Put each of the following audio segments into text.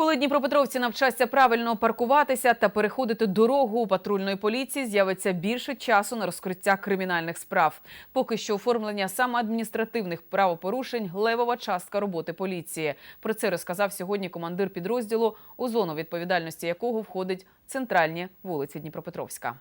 Коли дніпропетровці навчаться правильно паркуватися та переходити дорогу у патрульної поліції, з'явиться більше часу на розкриття кримінальних справ. Поки що оформлення саме адміністративних правопорушень левова частка роботи поліції. Про це розказав сьогодні командир підрозділу, у зону відповідальності якого входить центральні вулиці Дніпропетровська.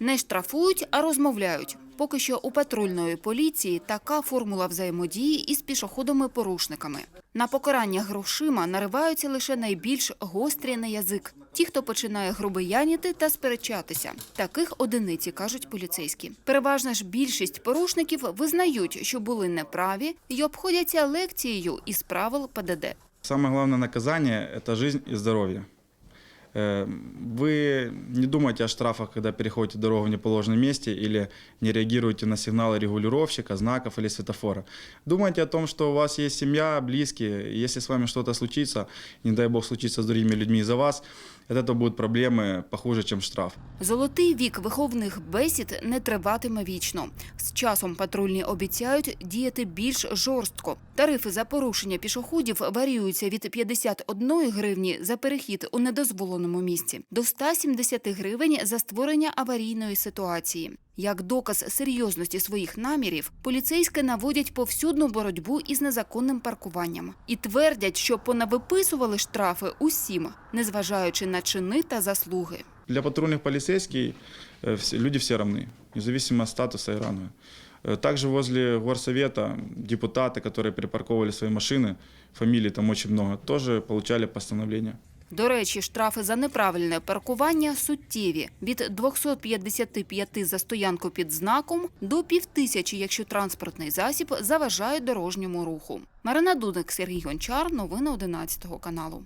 Не штрафують, а розмовляють. Поки що у патрульної поліції така формула взаємодії із пішоходами-порушниками. На покарання грошима нариваються лише найбільш гострі на язик. Ті, хто починає грубияніти та сперечатися. Таких одиниці, кажуть поліцейські. Переважна ж більшість порушників визнають, що були неправі і обходяться лекцією із правил ПДД. Самое главное наказание – это жизнь и здоровье. Э, Вы не думайте о штрафах, когда переходите дорогу в неположенном месте или не реагируете на сигналы регулировщика, знаков или светофора. Думайте о том, что у вас есть семья, близкие. и Если с вами что-то случится, не дай бог случится с другими людьми из-за вас, от этого будут проблемы похуже, чем штраф. Золотий вік виховних бесід не триватиме вічно. З часом патрульні обіцяють діяти більш жорстко. Тарифи за порушення пішоходів варіюються від 51 гривні за перехід у недозволеному місці до 170 гривень за створення аварійної ситуації. Як доказ серйозності своїх намірів, поліцейські наводять повсюдну боротьбу із незаконним паркуванням і твердять, що понавиписували штрафи усім, незважаючи на чини та заслуги. Для патрульных полицейских э, все- люди все равны, независимо от статуса и ранга. Э, Также возле горсовета депутаты, которые припарковывали свои машины, фамилий там очень много, тоже получали постановление. До речі, штрафи за неправильне паркування суттєві – від 255 за стоянку під знаком до півтисячі, якщо транспортний засіб заважає дорожньому руху. Марина Дудник, Сергій Гончар. Новини 11 каналу.